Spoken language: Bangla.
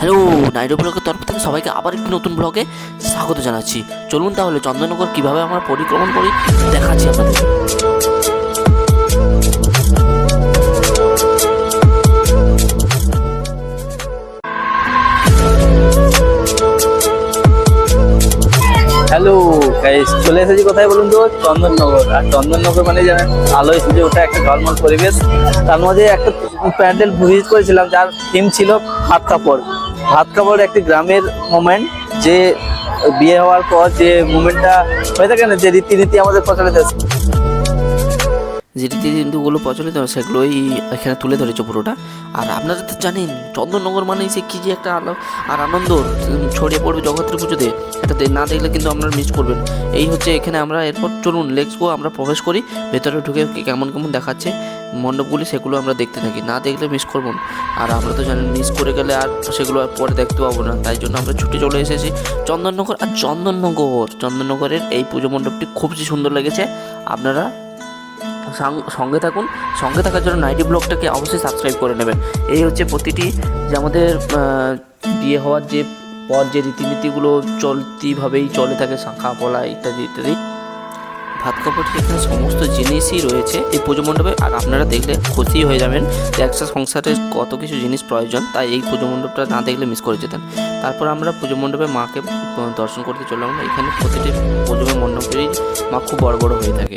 হ্যালো নাইডো ব্লগের তরফ থেকে সবাইকে আবার একটি নতুন ব্লগে স্বাগত জানাচ্ছি। চলুন তাহলে চন্দননগর কীভাবে আমরা পরিক্রমণ করি, দেখাচ্ছি আপনাদের। হ্যালো চলে এসেছি কোথায় বলুন তো? চন্দননগর। আর চন্দননগর মানে জানেন আলোয় সুযোগ ওটা একটা ঝলমল পরিবেশ। তার মধ্যে একটা প্যান্ডেল ভিজিট করেছিলাম, যার থিম ছিল ভাত কাপড়। ভাত খাবার একটি গ্রামের মোমেন্ট যে বিয়ে হওয়ার পর যে মুমেন্টটা হয়ে থাকে না, যে রীতিনীতি আমাদের প্রচলিত আছে। যে রীতিনীতিগুলো প্রচলিত সেগুলোই এখানে তুলে ধরেছে পুরোটা। আর আপনারা তো জানেন, চন্দননগর মানে সে কী যে একটা আলো আর আনন্দ ছড়িয়ে পড়বে জগত্রী পুজোতে। এটা না দেখলে কিন্তু আপনারা মিস করবেন। এই হচ্ছে এখানে আমরা এরপর চলুন লেটস গো আমরা প্রবেশ করি। ভেতরে ঢুকে কেমন কেমন দেখাচ্ছে মণ্ডপগুলি, সেগুলো আমরা দেখতে থাকি। না দেখলে মিস করব আর আমরা তো জানেন মিস করে গেলে আর সেগুলো আর পরে দেখতে পাবো না। তাই জন্য আমরা ছুটে চলে এসেছি চন্দননগর। আর চন্দননগর, চন্দননগরের এই পুজো মণ্ডপটি খুব সুন্দর লেগেছে। আপনারা সঙ্গে থাকুন। সঙ্গে থাকার জন্য নাইটি ব্লগটাকে অবশ্যই সাবস্ক্রাইব করে নেবেন। এই হচ্ছে প্রতিটি যে আমাদের বিয়ে হওয়ার যে পর যে রীতিনীতিগুলো চলতিভাবেই চলে থাকে, শাঁখা পলা ইত্যাদি ইত্যাদি। ভাত কাপড় এখানে সমস্ত জিনিসই রয়েছে এই পুজো মণ্ডপে। আর আপনারা দেখলে খুশি হয়ে যাবেন যে একটা সংসারে কত কিছু জিনিস প্রয়োজন, তাই এই পুজো মণ্ডপটা না দেখলে মিস করে যেতেন। তারপর আমরা পুজো মণ্ডপে মাকে দর্শন করতে চললাম। এখানে প্রতিটি পুজো মণ্ডপেরই মা খুব বড় বড় হয়ে থাকে।